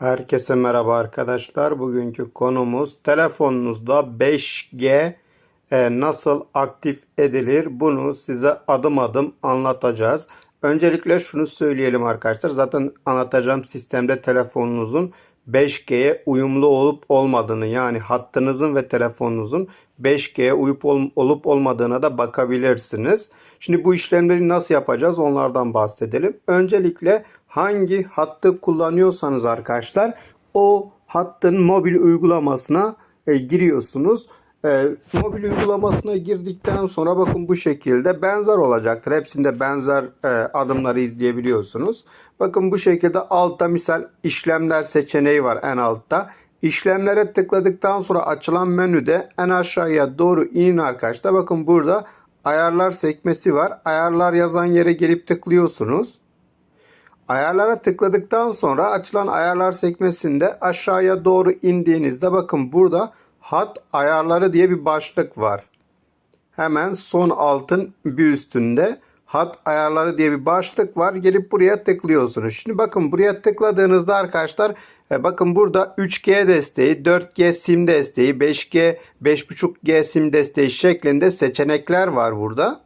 Herkese merhaba arkadaşlar. Bugünkü konumuz telefonunuzda 5G e, nasıl aktif edilir? Bunu size adım adım anlatacağız. Öncelikle şunu söyleyelim arkadaşlar. Zaten anlatacağım sistemde telefonunuzun 5G'ye uyumlu olup olmadığını yani hattınızın ve telefonunuzun 5G'ye uyup ol- olup olmadığına da bakabilirsiniz. Şimdi bu işlemleri nasıl yapacağız onlardan bahsedelim. Öncelikle hangi hattı kullanıyorsanız arkadaşlar o hattın mobil uygulamasına e, giriyorsunuz. E, mobil uygulamasına girdikten sonra bakın bu şekilde benzer olacaktır. Hepsinde benzer e, adımları izleyebiliyorsunuz. Bakın bu şekilde altta misal işlemler seçeneği var en altta. İşlemlere tıkladıktan sonra açılan menüde en aşağıya doğru inin arkadaşlar. Bakın burada ayarlar sekmesi var. Ayarlar yazan yere gelip tıklıyorsunuz. Ayarlara tıkladıktan sonra açılan ayarlar sekmesinde aşağıya doğru indiğinizde bakın burada hat ayarları diye bir başlık var. Hemen son altın bir üstünde hat ayarları diye bir başlık var. Gelip buraya tıklıyorsunuz. Şimdi bakın buraya tıkladığınızda arkadaşlar e, bakın burada 3G desteği, 4G sim desteği, 5G, 5.5G sim desteği şeklinde seçenekler var burada.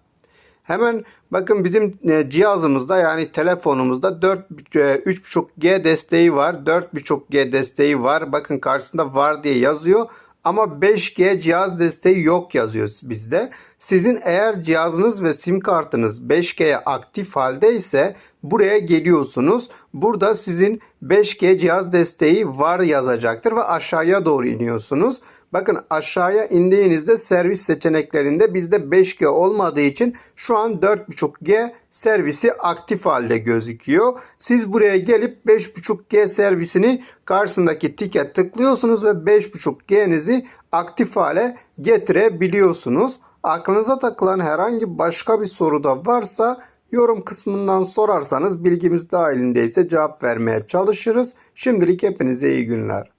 Hemen bakın bizim e, cihazımızda yani telefonumuzda 4 e, 3.5G desteği var. 4.5G desteği var. Bakın karşısında var diye yazıyor. Ama 5G cihaz desteği yok yazıyor bizde. Sizin eğer cihazınız ve sim kartınız 5G'ye aktif haldeyse buraya geliyorsunuz. Burada sizin 5G cihaz desteği var yazacaktır ve aşağıya doğru iniyorsunuz. Bakın aşağıya indiğinizde servis seçeneklerinde bizde 5G olmadığı için şu an 4.5G servisi aktif halde gözüküyor. Siz buraya gelip 5.5G servisini karşısındaki tike tıklıyorsunuz ve 5.5G'nizi aktif hale getirebiliyorsunuz. Aklınıza takılan herhangi başka bir soru da varsa yorum kısmından sorarsanız bilgimiz dahilindeyse cevap vermeye çalışırız. Şimdilik hepinize iyi günler.